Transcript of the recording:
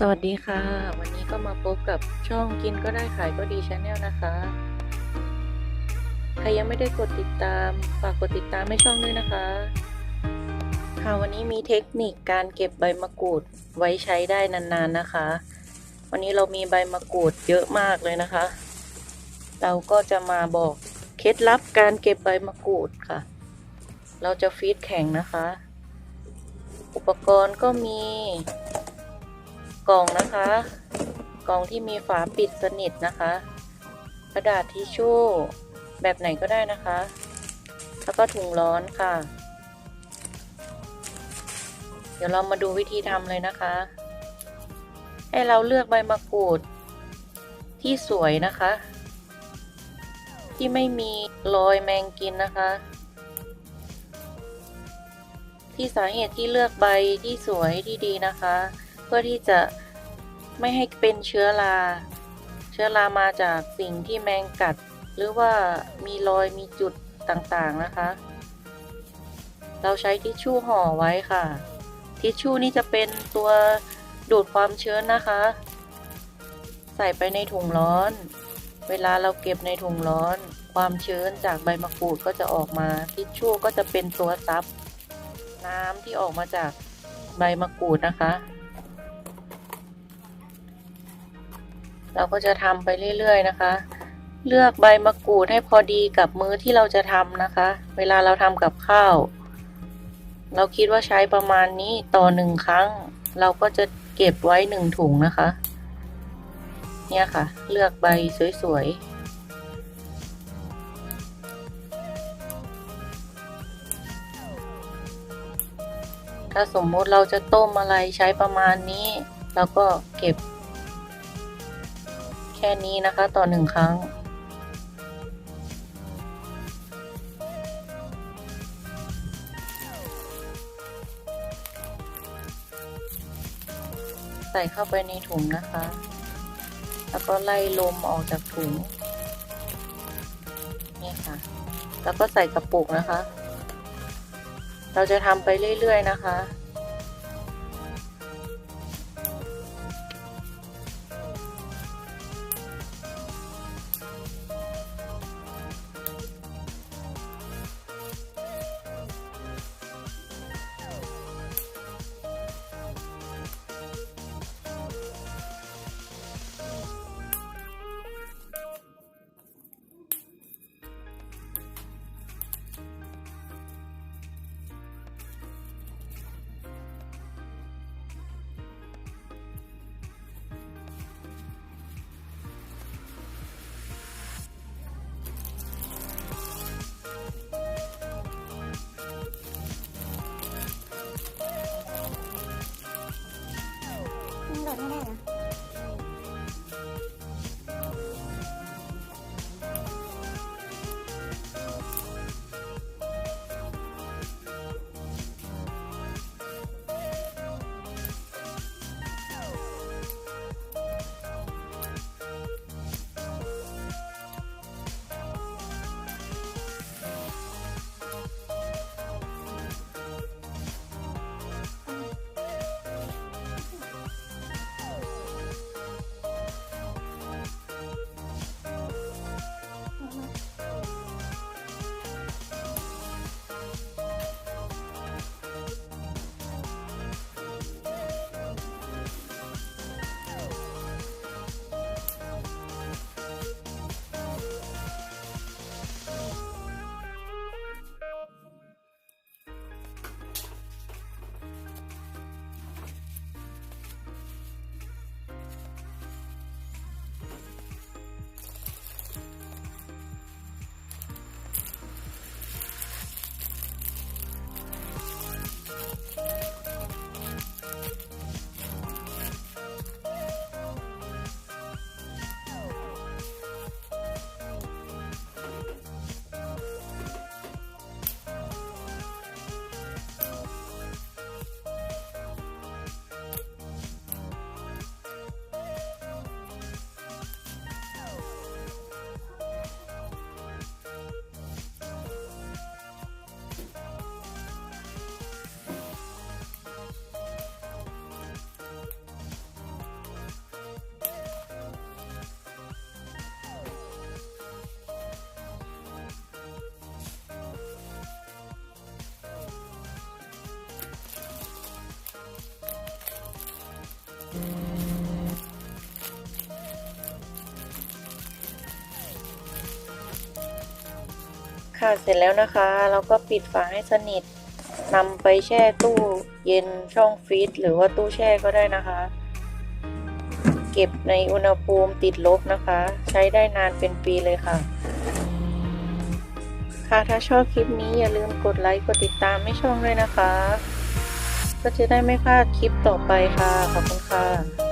สวัสดีค่ะ วันนี้ก็มาพบกับช่องกินก็ได้ขายก็ดีชาแนลนะคะ ใครยังไม่ได้กดติดตามฝากกดติดตามให้ช่องด้วยนะคะ ค่ะวันนี้มีเทคนิคการเก็บใบมะกรูดไว้ใช้ได้นาน ๆนะคะ วันนี้เรามีใบมะกรูดเยอะมากเลยนะคะ เราก็จะมาบอกเคล็ดลับการเก็บใบมะกรูดค่ะ เราจะฟีดแข็งนะคะ อุปกรณ์ก็มี กล่องนะคะ กล่องที่มีฝาปิดสนิทนะคะ กระดาษทิชชู่แบบไหนก็ได้นะคะ แล้วก็ถุงร้อนค่ะ เดี๋ยวเรามาดูวิธีทำเลยนะคะ ให้เราเลือกใบมะกรูดที่สวยนะคะ ที่ไม่มีรอยแมงกินนะคะ ที่สาเหตุที่เลือกใบที่สวยที่ดีนะคะ เพื่อที่จะไม่ให้เป็นเชื้อรา เชื้อรามาจากสิ่งที่แมงกัด หรือว่ามีรอยมีจุดต่างๆนะคะ เราใช้ทิชชู่ห่อไว้ค่ะ ทิชชู่นี่จะเป็นตัวดูดความชื้นนะคะ ใส่ไปในถุงร้อน เวลาเราเก็บในถุงร้อน ความชื้นจากใบมะกรูดก็จะออกมา ทิชชู่ก็จะเป็นตัวซับน้ำที่ออกมาจากใบมะกรูดนะคะ เราก็จะทำไปเรื่อยๆนะคะ เลือกใบมะกรูดให้พอดีกับมื้อที่เราจะทำนะคะ เวลาเราทำกับข้าว เราคิดว่าใช้ประมาณนี้ต่อหนึ่งครั้ง เราก็จะเก็บไว้หนึ่งถุงนะคะ เนี่ยค่ะ เลือกใบสวยๆถ้าสมมติเราจะต้มอะไรใช้ประมาณนี้เราก็เก็บ ค่นี้นะคะ ต่อหนึ่งครั้ง ใส่เข้าไปในถุงนะคะ แล้วก็ไล่ลมออกจากถุง นี่ค่ะ แล้วก็ใส่กระปุกนะคะ เราจะทำไปเรื่อยๆนะคะ ค่ะเสร็จแล้วนะคะเราก็ปิดฝาให้สนิทนำไปแช่ตู้เย็นช่องฟรีซหรือว่าตู้แช่ก็ได้นะคะ เก็บในอุณหภูมิติดลบนะคะ ใช้ได้นานเป็นปีเลยค่ะ ค่ะถ้าชอบคลิปนี้อย่าลืมกดไลค์กดติดตามให้ช่องด้วยนะคะ ก็จะได้ไม่พลาดคลิปต่อไปค่ะ ขอบคุณค่ะ